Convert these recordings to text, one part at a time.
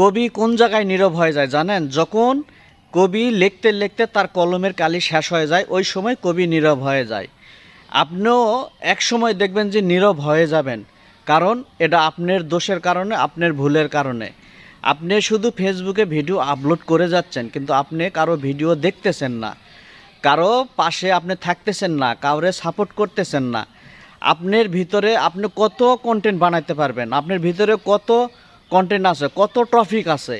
কবি কোন জায়গায় নীরব হয়ে যায় জানেন? যখন কবি লিখতে লিখতে তার কলমের কালি শেষ হয়ে যায়, ওই সময় কবি নীরব হয়ে যায়। আপনিও এক সময় দেখবেন যে নীরব হয়ে যাবেন। কারণ এটা আপনার দোষের কারণে, আপনার ভুলের কারণে। আপনি শুধু ফেসবুকে ভিডিও আপলোড করে যাচ্ছেন, কিন্তু আপনি কারও ভিডিও দেখতেছেন না। কারও পাশে আপনি থাকতেছেন না, কাউরে সাপোর্ট করতেছেন না। আপনার ভিতরে আপনি কত কন্টেন্ট বানাইতে পারবেন? আপনার ভিতরে কত কন্টেন্ট আছে, কত ট্রফিক আছে।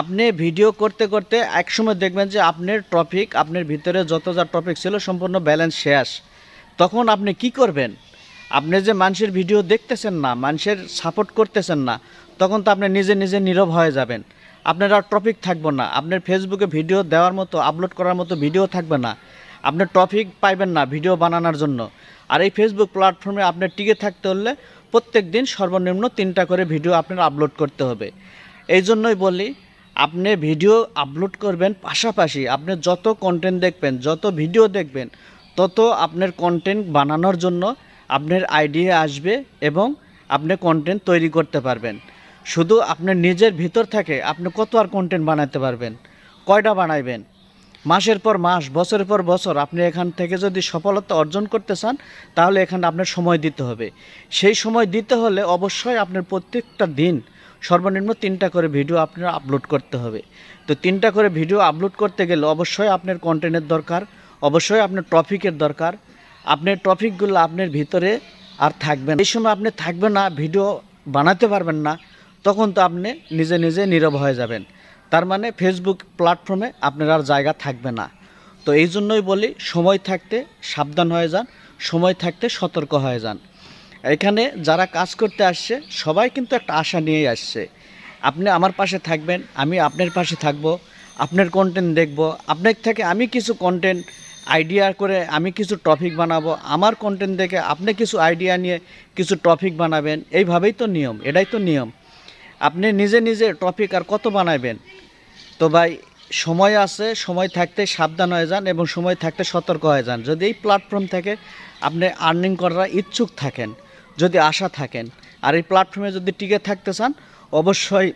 আপনি ভিডিও করতে করতে একসময় দেখবেন যে আপনার টপিক আপনার ভিতরে যত যা টপিক ছিল সম্পূর্ণ ব্যালেন্স শেষ। তখন আপনি কি করবেন? আপনি যে মানুষের ভিডিও দেখতেছেন না, মানুষের সাপোর্ট করতেছেন না, তখন তো আপনি নিজে নিজে নীরব হয়ে যাবেন। আপনার আর টপিক থাকবে না। আপনার ফেসবুকে ভিডিও দেওয়ার মতো আপলোড করার মতো ভিডিও থাকবে না। আপনার টপিক পাইবেন না ভিডিও বানানোর জন্য। আর এই ফেসবুক প্ল্যাটফর্মে আপনার টিকে থাকতে হলে প্রত্যেক দিন সর্বনিম্ন তিনটা করে ভিডিও আপনার আপলোড করতে হবে। এই জন্যই বলি, আপনি ভিডিও আপলোড করবেন পাশাপাশি আপনি যত কন্টেন্ট দেখবেন, যত ভিডিও দেখবেন, তত আপনার কন্টেন্ট বানানোর জন্য আপনার আইডিয়া আসবে এবং আপনি কন্টেন্ট তৈরি করতে পারবেন। শুধু আপনার নিজের ভিতর থেকে আপনি কত আর কন্টেন্ট বানাতে পারবেন, কয়টা বানাইবেন মাসের পর মাস, বছরের পর বছর আপনি এখান থেকে যদি সফলতা অর্জন করতে চান, তাহলে এখানে আপনার সময় দিতে হবে। সেই সময় দিতে হলে অবশ্যই আপনার প্রত্যেকটা দিন সর্বনিম্ন তিনটা করে ভিডিও আপনার আপলোড করতে হবে। তো তিনটা করে ভিডিও আপলোড করতে গেলে অবশ্যই আপনার কন্টেন্টের দরকার, অবশ্যই আপনার টপিকের দরকার। আপনার টপিকগুলো আপনার ভিতরে আর থাকবে না। এই সময় আপনি থাকবেন না ভিডিও বানাতে পারবেন না। তখন তো আপনি নিজে নিজে নীরব হয়ে যাবেন। তার মানে ফেসবুক প্ল্যাটফর্মে আপনার আর জায়গা থাকবে না। তো এই জন্যই বলি, সময় থাকতে সাবধান হয়ে যান, সময় থাকতে সতর্ক হয়ে যান। এখানে যারা কাজ করতে আসছে, সবাই কিন্তু একটা আশা নিয়েই আসছে। আপনি আমার পাশে থাকবেন, আমি আপনার পাশে থাকব, আপনার কন্টেন্ট দেখব, আপনার থেকে আমি কিছু কন্টেন্ট আইডিয়া করে আমি কিছু টপিক বানাবো, আমার কন্টেন্ট দেখে আপনি কিছু আইডিয়া নিয়ে কিছু টপিক বানাবেন, এইভাবেই তো নিয়ম, এটাই তো নিয়ম। আপনি নিজে নিজে টপিক আর কত বানাবেন তো ভাই, সময় আছে, সময় থাকতে সাবধান হয়ে যান এবং সময় থাকতে সতর্ক হয়ে যান। যদি এই প্ল্যাটফর্ম থেকে আপনি আর্নিং করার ইচ্ছুক থাকেন, যদি আশা থাকেন, আর এই প্ল্যাটফর্মে যদি টিকে থাকতে চান, অবশ্যই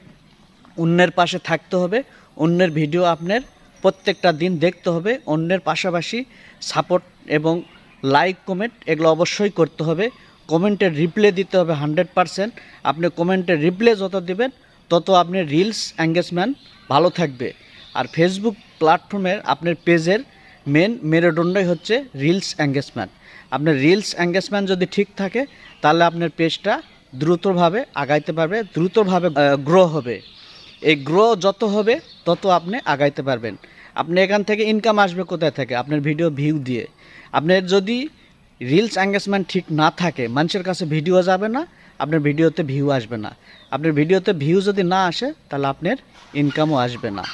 অন্যের পাশে থাকতে হবে, অন্যের ভিডিও আপনার প্রত্যেকটা দিন দেখতে হবে, অন্যের পাশাপাশি সাপোর্ট এবং লাইক কমেন্ট এগুলো অবশ্যই করতে হবে। কমেন্টের রিপ্লে দিতে হবে হান্ড্রেড পারসেন্ট। আপনি কমেন্টের রিপ্লে যত দিবেন, তত আপনি রিলস এঙ্গেজমেন্ট ভালো থাকবে। আর ফেসবুক প্ল্যাটফর্মের আপনার পেজের মেন মেরুদণ্ডই হচ্ছে রিলস এঙ্গেজমেন্ট আপনার রিলস এঙ্গেজমেন্ট যদি ঠিক থাকে, তাহলে আপনার পেজটা দ্রুতভাবে আগাইতে পারবে, দ্রুতভাবে গ্রো হবে। এই গ্রো যত হবে, তত আপনি আগাইতে পারবেন। আপনি এখান থেকে ইনকাম আসবে কোথায় থেকে? আপনার ভিডিও ভিউ দিয়ে। আপনার যদি রিলস এঙ্গেজমেন্ট ঠিক না থাকে, মানুষের কাছে ভিডিও যাবে না, আপনার ভিডিওতে ভিউ আসবে না। আপনার ভিডিওতে ভিউ যদি না আসে, তাহলে আপনার ইনকামও আসবে না।